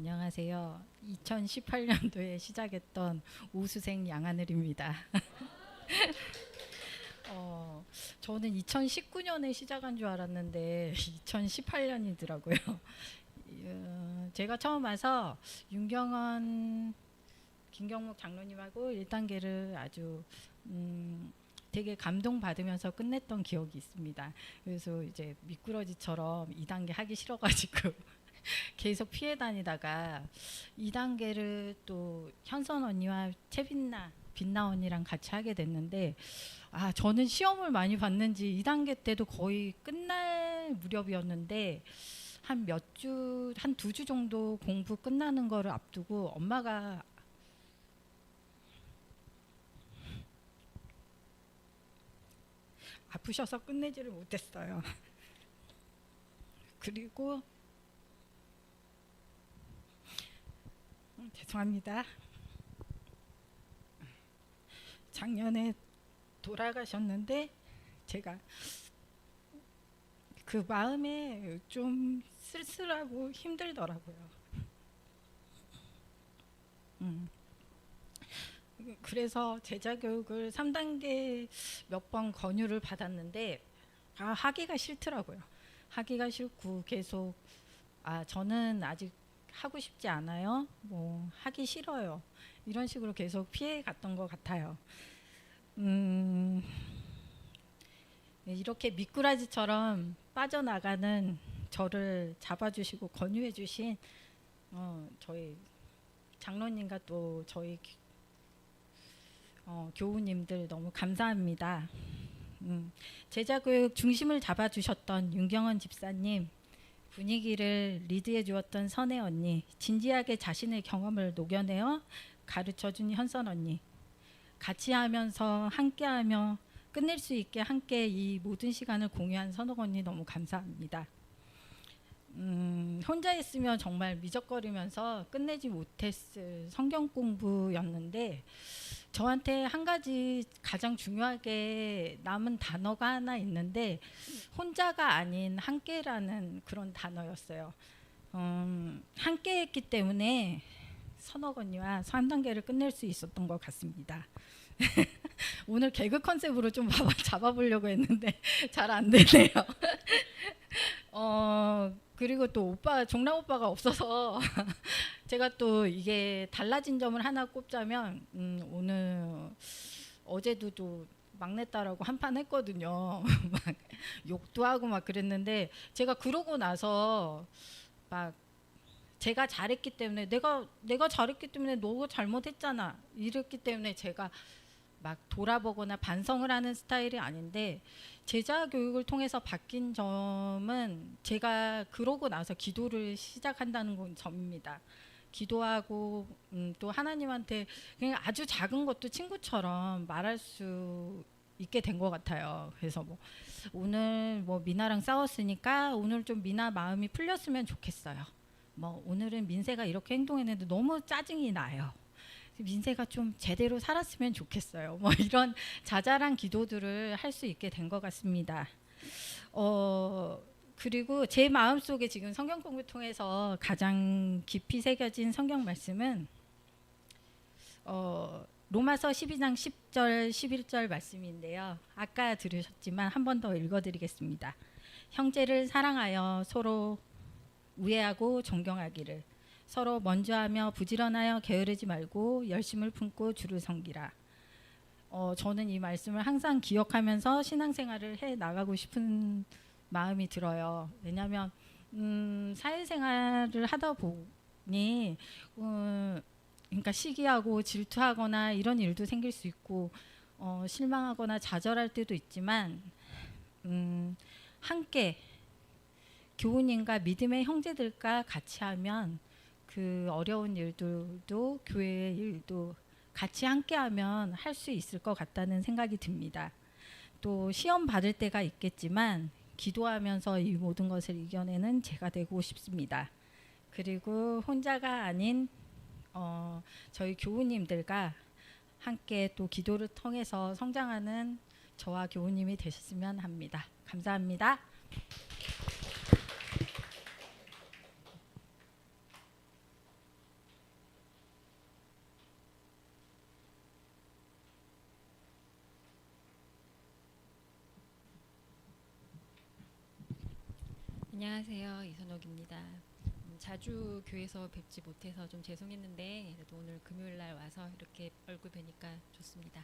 안녕하세요. 2018년도에 시작했던 우수생 양하늘입니다. 어, 저는 2019년에 시작한 줄 알았는데 2018년이더라고요. 어, 제가 처음 와서 윤경원, 김경목 장로님하고 1단계를 아주 음, 되게 감동받으면서 끝냈던 기억이 있습니다. 그래서 이제 미꾸러지처럼 2단계 하기 싫어가지고 계속 피해 다니다가 2단계를 또 현선 언니와 채빈나 빛나 언니랑 같이 하게 됐는데 아 저는 시험을 많이 봤는지 2단계 때도 거의 끝날 무렵이었는데 한 몇 주 한 두 주 정도 공부 끝나는 거를 앞두고 엄마가 아프셔서 끝내지를 못했어요. 그리고 죄송합니다. 작년에 돌아가셨는데 제가 그 마음에 좀 쓸쓸하고 힘들더라고요. 음. 그래서 제자 교육을 3단계 몇 번 권유를 받았는데 아, 하기가 싫더라고요. 하기가 싫고 계속 아 저는 아직 하고 싶지 않아요. 뭐 하기 싫어요. 이런 식으로 계속 피해 갔던 것 같아요. 음, 네, 이렇게 미꾸라지처럼 빠져나가는 저를 잡아주시고 권유해주신 어, 저희 장로님과 또 저희 기- 어, 교우님들 너무 감사합니다. 음, 제자 교육 중심을 잡아주셨던 윤경원 집사님, 분위기를 리드해 주었던 선혜 언니, 진지하게 자신의 경험을 녹여내어 가르쳐 준 현선 언니, 같이 하면서 함께 하며 끝낼 수 있게 함께 이 모든 시간을 공유한 선옥 언니 너무 감사합니다. 음, 혼자 있으면 정말 미적거리면서 끝내지 못했을 성경 공부였는데 저한테 한 가지 가장 중요하게 남은 단어가 하나 있는데 혼자가 아닌 함께라는 그런 단어였어요. 음, 함께했기 때문에 언니와 3단계를 끝낼 수 있었던 것 같습니다. 오늘 개그 컨셉으로 좀 잡아- 잡아보려고 했는데 잘 안 되네요. 어 그리고 또 오빠 종랑 오빠가 없어서 제가 또 이게 달라진 점을 하나 꼽자면 음, 오늘 어제도 또 막내딸하고 한판 했거든요. 막 욕도 하고 막 그랬는데 제가 그러고 나서 막 제가 잘했기 때문에 내가 내가 잘했기 때문에 너가 잘못했잖아 이랬기 때문에 제가 막 돌아보거나 반성을 하는 스타일이 아닌데 제자 교육을 통해서 바뀐 점은 제가 그러고 나서 기도를 시작한다는 건 점입니다. 기도하고 음, 또 하나님한테 그냥 아주 작은 것도 친구처럼 말할 수 있게 된 것 같아요. 그래서 뭐 오늘 뭐 미나랑 싸웠으니까 오늘 좀 미나 마음이 풀렸으면 좋겠어요. 뭐 오늘은 민세가 이렇게 행동했는데 너무 짜증이 나요. 민세가 좀 제대로 살았으면 좋겠어요. 뭐 이런 자잘한 기도들을 할 수 있게 된 것 같습니다. 어 그리고 제 마음 속에 지금 성경 공부 통해서 가장 깊이 새겨진 성경 말씀은 어 로마서 12장 10절 11절 말씀인데요. 아까 들으셨지만 한 번 더 읽어드리겠습니다. 형제를 사랑하여 서로 우애하고 존경하기를 서로 먼저 하며 부지런하여 게으르지 말고 열심을 품고 주를 섬기라. 어, 저는 이 말씀을 항상 기억하면서 신앙생활을 해 나가고 싶은 마음이 들어요. 왜냐하면 음, 사회생활을 하다 보니 음, 그러니까 시기하고 질투하거나 이런 일도 생길 수 있고 어, 실망하거나 좌절할 때도 있지만 음, 함께 교우님과 믿음의 형제들과 같이 하면 그 어려운 일들도 교회의 일도 같이 함께하면 할 수 있을 것 같다는 생각이 듭니다. 또 시험 받을 때가 있겠지만 기도하면서 이 모든 것을 이겨내는 제가 되고 싶습니다. 그리고 혼자가 아닌 어, 저희 교우님들과 함께 또 기도를 통해서 성장하는 저와 교우님이 되셨으면 합니다. 감사합니다. 안녕하세요 이선옥입니다. 음, 자주 교회에서 뵙지 못해서 좀 죄송했는데 그래도 오늘 금요일 날 와서 이렇게 얼굴 뵈니까 좋습니다.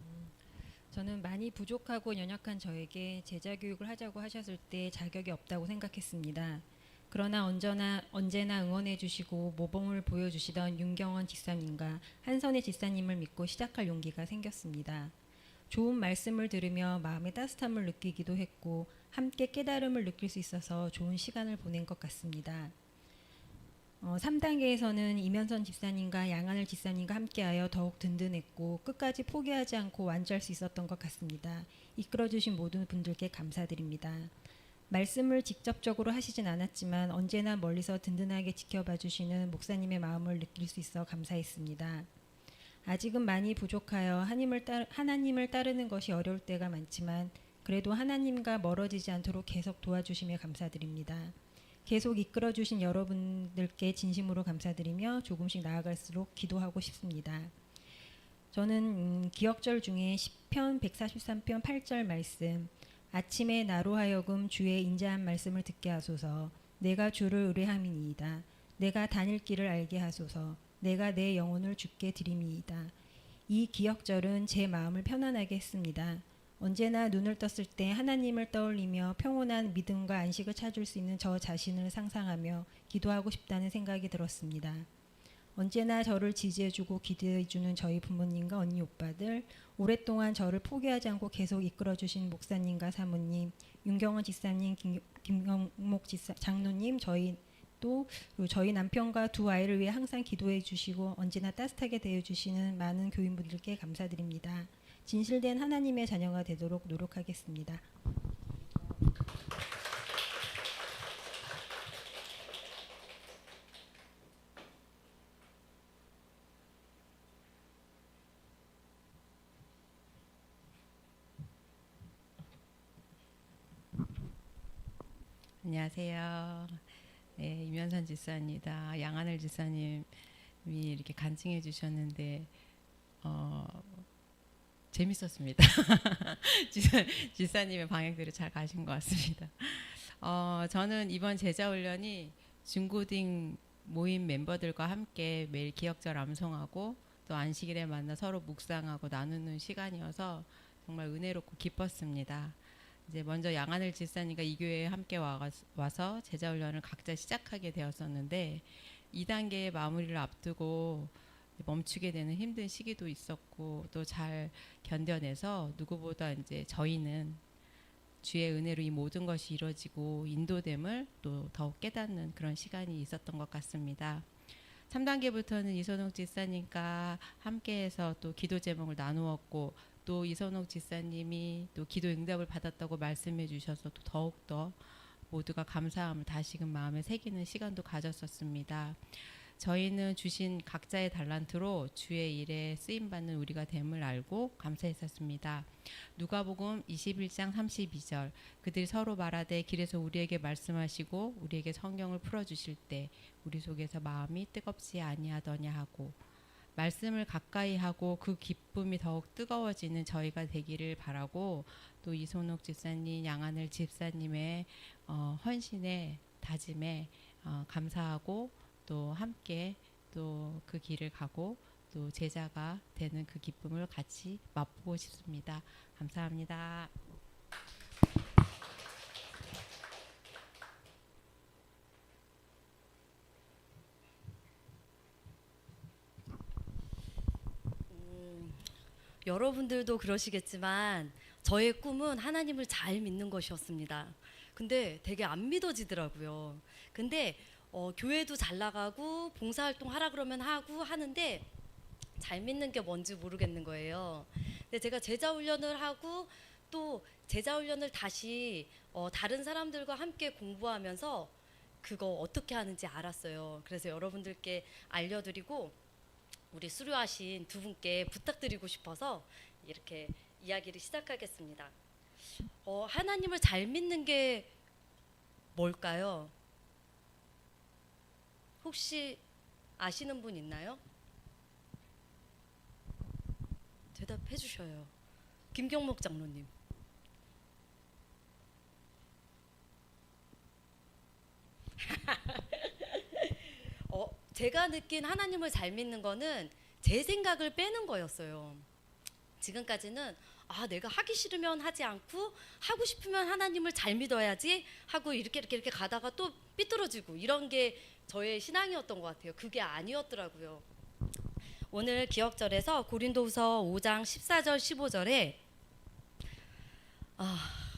음, 저는 많이 부족하고 연약한 저에게 제자 교육을 하자고 하셨을 때 자격이 없다고 생각했습니다. 그러나 언제나 언제나 응원해 주시고 모범을 보여 주시던 윤경원 집사님과 한선의 집사님을 믿고 시작할 용기가 생겼습니다. 좋은 말씀을 들으며 마음의 따뜻함을 느끼기도 했고 함께 깨달음을 느낄 수 있어서 좋은 시간을 보낸 것 같습니다. 어, 3단계에서는 이면선 집사님과 양하늘 집사님과 함께하여 더욱 든든했고 끝까지 포기하지 않고 완주할 수 있었던 것 같습니다. 이끌어주신 모든 분들께 감사드립니다. 말씀을 직접적으로 하시진 않았지만 언제나 멀리서 든든하게 지켜봐 주시는 목사님의 마음을 느낄 수 있어 감사했습니다. 아직은 많이 부족하여 하나님을, 따, 하나님을 따르는 것이 어려울 때가 많지만 그래도 하나님과 멀어지지 않도록 계속 도와주시며 감사드립니다. 계속 이끌어 주신 여러분들께 진심으로 감사드리며 조금씩 나아갈수록 기도하고 싶습니다. 저는 음, 기억절 중에 시편 143편 8절 말씀 아침에 나로 하여금 주의 인자한 말씀을 듣게 하소서 내가 주를 의뢰함이니이다 내가 다닐 길을 알게 하소서 내가 내 영혼을 주께 드림이이다. 이 기억절은 제 마음을 편안하게 했습니다. 언제나 눈을 떴을 때 하나님을 떠올리며 평온한 믿음과 안식을 찾을 수 있는 저 자신을 상상하며 기도하고 싶다는 생각이 들었습니다. 언제나 저를 지지해주고 기도해주는 저희 부모님과 언니 오빠들, 오랫동안 저를 포기하지 않고 계속 이끌어주신 목사님과 사모님, 윤경원 집사님, 김, 김경목 집사, 장로님, 저희 또 그리고 저희 남편과 두 아이를 위해 항상 기도해 주시고 언제나 따뜻하게 대해 주시는 많은 교인분들께 감사드립니다. 진실된 하나님의 자녀가 되도록 노력하겠습니다. 안녕하세요. 네, 이면선 지사입니다. 양하늘 지사님이 이렇게 간증해 주셨는데 어, 재밌었습니다. 지사, 지사 님의 방향대로 잘 가신 것 같습니다. 어, 저는 이번 제자 훈련이 중고딩 모임 멤버들과 함께 매일 기억절 암송하고 또 안식일에 만나 서로 묵상하고 나누는 시간이어서 정말 은혜롭고 기뻤습니다. 이제 먼저 양하늘 집사님과 이 교회에 함께 와, 와서 제자 훈련을 각자 시작하게 되었었는데 2단계의 마무리를 앞두고 멈추게 되는 힘든 시기도 있었고 또 잘 견뎌내서 누구보다 이제 저희는 주의 은혜로 이 모든 것이 이루어지고 인도됨을 또 더욱 깨닫는 그런 시간이 있었던 것 같습니다. 3단계부터는 이선옥 집사님과 함께해서 또 기도 제목을 나누었고 또 이선옥 집사님이 또 기도 응답을 받았다고 말씀해 주셔서 또 더욱더 모두가 감사함을 다시금 마음에 새기는 시간도 가졌었습니다. 저희는 주신 각자의 달란트로 주의 일에 쓰임 받는 우리가 됨을 알고 감사했었습니다. 누가복음 21장 32절 그들이 서로 말하되 길에서 우리에게 말씀하시고 우리에게 성경을 풀어 주실 때 우리 속에서 마음이 뜨겁지 아니하더냐 하고 말씀을 가까이 하고 그 기쁨이 더욱 뜨거워지는 저희가 되기를 바라고 또 이손옥 집사님, 양하늘 집사님의 어, 헌신에 다짐에 어, 감사하고 또 함께 또 그 길을 가고 또 제자가 되는 그 기쁨을 같이 맛보고 싶습니다. 감사합니다. 여러분들도 그러시겠지만 저의 꿈은 하나님을 잘 믿는 것이었습니다. 근데 되게 안 믿어지더라고요. 근데 어, 교회도 잘 나가고 봉사활동 하라 그러면 하고 하는데 잘 믿는 게 뭔지 모르겠는 거예요. 근데 제가 제자 훈련을 하고 또 제자 훈련을 다시 어, 다른 사람들과 함께 공부하면서 그거 어떻게 하는지 알았어요. 그래서 여러분들께 알려드리고 우리 수료하신 두 분께 부탁드리고 싶어서 이렇게 이야기를 시작하겠습니다. 어, 하나님을 잘 믿는 게 뭘까요? 혹시 아시는 분 있나요? 대답해 주셔요. 김경목 장로님. 제가 느낀 하나님을 잘 믿는 거는 제 생각을 빼는 거였어요. 지금까지는 아 내가 하기 싫으면 하지 않고 하고 싶으면 하나님을 잘 믿어야지 하고 이렇게 이렇게 이렇게 가다가 또 삐뚤어지고 이런 게 저의 신앙이었던 것 같아요. 그게 아니었더라고요. 오늘 기억절에서 고린도후서 5장 14절 15절에 아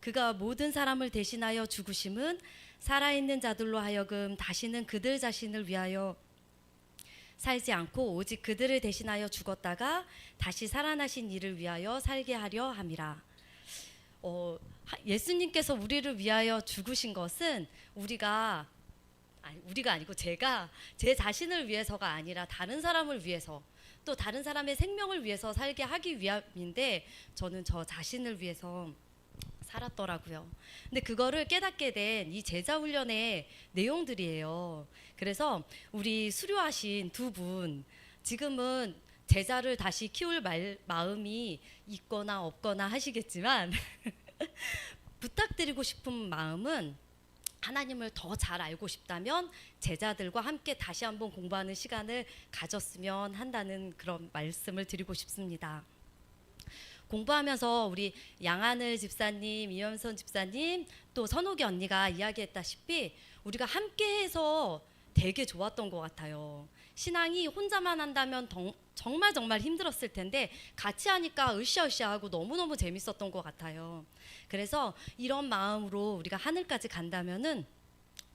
그가 모든 사람을 대신하여 죽으심은 살아있는 자들로 하여금 다시는 그들 자신을 위하여 살지 않고 오직 그들을 대신하여 죽었다가 다시 살아나신 이를 위하여 살게 하려 함이라. 어, 하- 예수님께서 우리를 위하여 죽으신 것은 우리가 아니, 우리가 아니고 제가 제 자신을 위해서가 아니라 다른 사람을 위해서 또 다른 사람의 생명을 위해서 살게 하기 위함인데 저는 저 자신을 위해서 살았더라고요. 근데 그거를 깨닫게 된 이 제자 훈련의 내용들이에요. 그래서 우리 수료하신 두 분 지금은 제자를 다시 키울 말, 마음이 있거나 없거나 하시겠지만 부탁드리고 싶은 마음은 하나님을 더 잘 알고 싶다면 제자들과 함께 다시 한번 공부하는 시간을 가졌으면 한다는 그런 말씀을 드리고 싶습니다. 공부하면서 우리 양하늘 집사님, 이현선 집사님, 또 선옥이 언니가 이야기했다시피 우리가 함께해서 되게 좋았던 것 같아요. 신앙이 혼자만 한다면 덩- 정말 정말 힘들었을 텐데 같이 하니까 으쌰으쌰하고 너무너무 재밌었던 것 같아요. 그래서 이런 마음으로 우리가 하늘까지 간다면은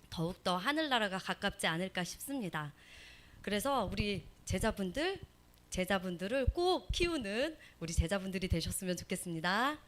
더욱더 하늘나라가 가깝지 않을까 싶습니다. 그래서 우리 제자분들 제자분들을 꼭 키우는 우리 제자분들이 되셨으면 좋겠습니다.